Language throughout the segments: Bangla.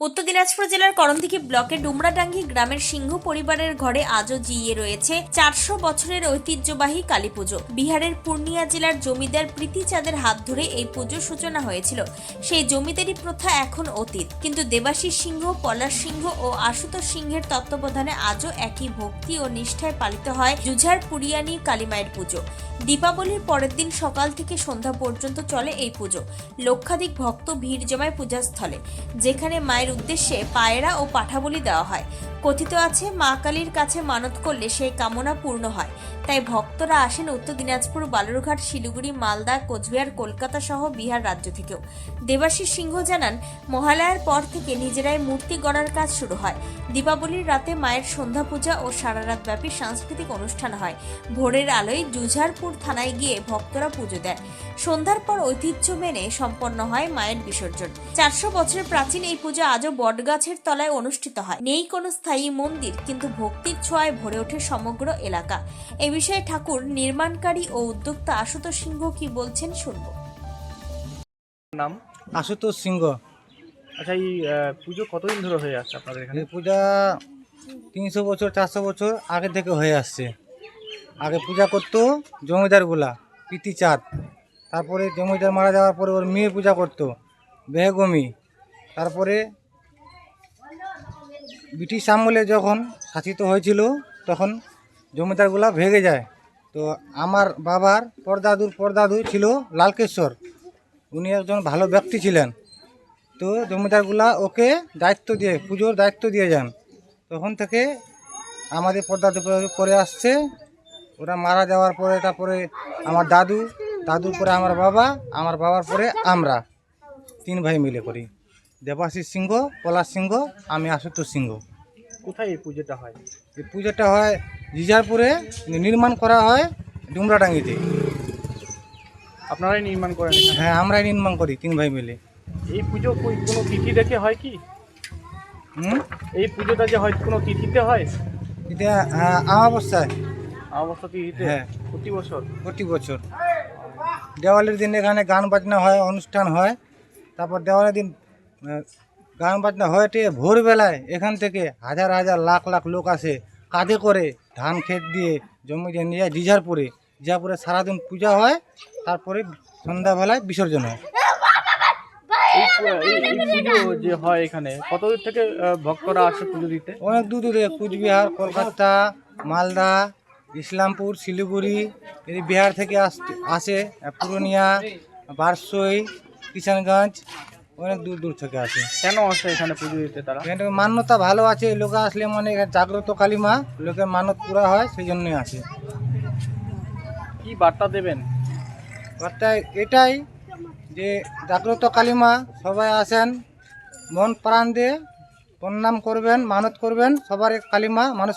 উত্তর দিনাজপুর জেলার করণদিঘি ব্লকের ডুমরাডাঙ্গি গ্রামের সিংহ পরিবারের ঘরে আজও জিয়ে রয়েছে চারশো বছরের ঐতিহ্যবাহী কালী পুজো। বিহারের পূর্ণিয়া জেলার জমিদার প্রীতি চাঁদের হাত ধরে এই পুজোর সূচনা হয়েছিল। সেই জমিদারি প্রথা এখন অতীত। কিন্তু দেবাশিস সিংহ, পলাশ সিংহ ও আশুতোষ সিংহের তত্ত্বাবধানে আজও একই ভক্তি ও নিষ্ঠায় পালিত হয় জুঝার পুরিয়ানি কালীমায়ের পুজো। দীপাবলির পরের দিন সকাল থেকে সন্ধ্যা পর্যন্ত চলে এই পুজো। লক্ষাধিক ভক্ত ভিড় জমায় পূজাস্থলে যেখানে মায়ের উদ্দেশ্যে পায়রা ও পাঠাবলি দেওয়া হয়। কথিত আছে, মা কালীর কাছে মানত করলে সেই কামনা পূর্ণ হয়। তাই ভক্তরা আসেন উত্তর দিনাজপুর বালুরঘাট, শিলিগুড়ি, মালদা, কোচবিহার, কলকাতা সহ বিহার রাজ্য থেকেও। দেবাশিস সিংহ জানান, মহালয়ার পর থেকে নিজেরাই মূর্তি গড়ার কাজ শুরু হয়। দীপাবলির রাতে মায়ের সন্ধ্যা পূজা ও সারা রাত ব্যাপী সাংস্কৃতিক অনুষ্ঠান হয়। ভোরের আলোয় জুঝারপুর থানায় গিয়ে ভক্তরা পুজো দেয়। সন্ধ্যার পর ঐতিহ্য মেনে সম্পন্ন হয় মায়ের বিসর্জন। চারশো বছরের প্রাচীন এই পুজো আজও বটগাছের তলায় অনুষ্ঠিত হয়। নেই কোনো স্থায়ী মন্দির কিন্তু ভক্তির ছোঁয়ায় ভরে ওঠে সমগ্র এলাকা। এ বিষয়ে ঠাকুর নির্মাণকারী ও উদ্যোক্তা আশুতোষ সিংহ কি বলছেন শুনব। নাম? আশুতোষ সিংহ। আচ্ছা এই আহ, পুজো কতদিন ধরে হয়ে আসছে আপনাদের এখানে? এই পূজা তিনশো বছর চারশো বছর আগে থেকে হয়ে আসছে। আগে পূজা করতো জমিদারগুলা প্রীতিচাঁদ তারপরে জমিদার মারা যাওয়ার পরে ওর মেয়ে পূজা করতো বেহগমি তারপরে ব্রিটিশ আমলে যখন শাসিত হয়েছিল, তখন জমিদারগুলা ভেঙে যায়। তো আমার বাবার পরদাদুর পরদাদু ছিল লালকেশ্বর। উনি একজন ভালো ব্যক্তি ছিলেন। তো জমিদারগুলা ওকে দায়িত্ব দিয়ে, পুজোর দায়িত্ব দিয়ে যান। তখন থেকে আমাদের পর্দা করে আসছে ওরা মারা যাওয়ার পরে তারপরে আমার দাদু দাদুর পরে আমার বাবা আমার বাবার পরে আমরা তিন ভাই মিলে করি। দেবাশিস সিংহ পলাশ সিংহ আমি আশুতোষ সিংহ। কোথায় এই পুজোটা হয়? এই পুজোটা হয় জিজারপুরে নির্মাণ করা হয় ডুমরাডাঙ্গিতে। আপনারাই নির্মাণ করেন হ্যাঁ আমরাই নির্মাণ করি তিন ভাই মিলে। এই পুজো কোনো তিথি দেখে হয় কি? হুম? এই পুজোটা যে হয় কোনো তিথিতে হয়? এটা হ্যাঁ, তিথিতে হ্যাঁ। প্রতি বছর? প্রতি বছর। দেওয়ালির দিন এখানে গান বাজনা হয় অনুষ্ঠান হয়। তারপর দেওয়ালির দিন গান বাজনা হয়েটে ভোরবেলায়। এখান থেকে হাজার হাজার লাখ লাখ লোক আসে কাঁধে করে ধান ক্ষেত দিয়ে জমি দিয়ে নিয়ে যায় জিঝারপুরে জিঝারপুরে সারাদিন পূজা হয় তারপরে সন্ধ্যাবেলায় বিসর্জন হয়। যে হয় এখানে কত দূর থেকে ভক্তরা আসে পুজো দিতে? অনেক দূর দূরে কুচবিহার কলকাতা মালদা ইসলামপুর শিলিগুড়ি এই বিহার থেকে আসে পুরুলিয়া বারসই কিষানগঞ্জ অনেক দূর দূর থেকে আসে। কেন আসে এখানে পুজো দিতে তারা? এখানে মান্যতা ভালো আছে লোক আসলে মানে জাগ্রত কালীমা লোকের মানত পুরা হয় সেই জন্যই আসে। কি বার্তা দেবেন? অর্থাৎ এটাই যে জাগ্রত কালীমা সবাই আসেন মন প্রাণ দিয়ে প্রণাম করবেন মানত করবেন সবার কালীমা মানুষ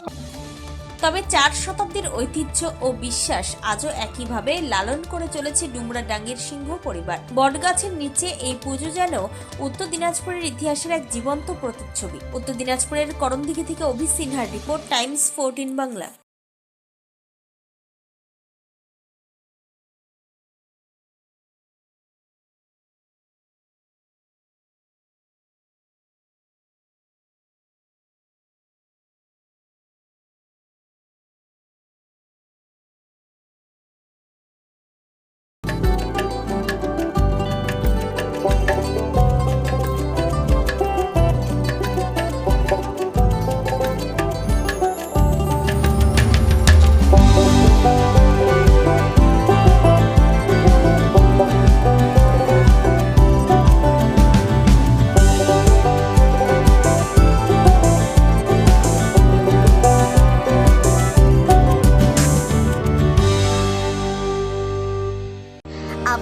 তবে চার শতাব্দীর ঐতিহ্য ও বিশ্বাস আজও একইভাবে লালন করে চলেছে ডুমরা ডাঙ্গের সিংহ পরিবার। বটগাছের নিচে এই পুজো যেন উত্তর দিনাজপুরের ইতিহাসের এক জীবন্ত প্রতিচ্ছবি। উত্তর দিনাজপুরের করণদিঘি থেকে অভি সিনহার রিপোর্ট, টাইমস ফোরটিন বাংলা।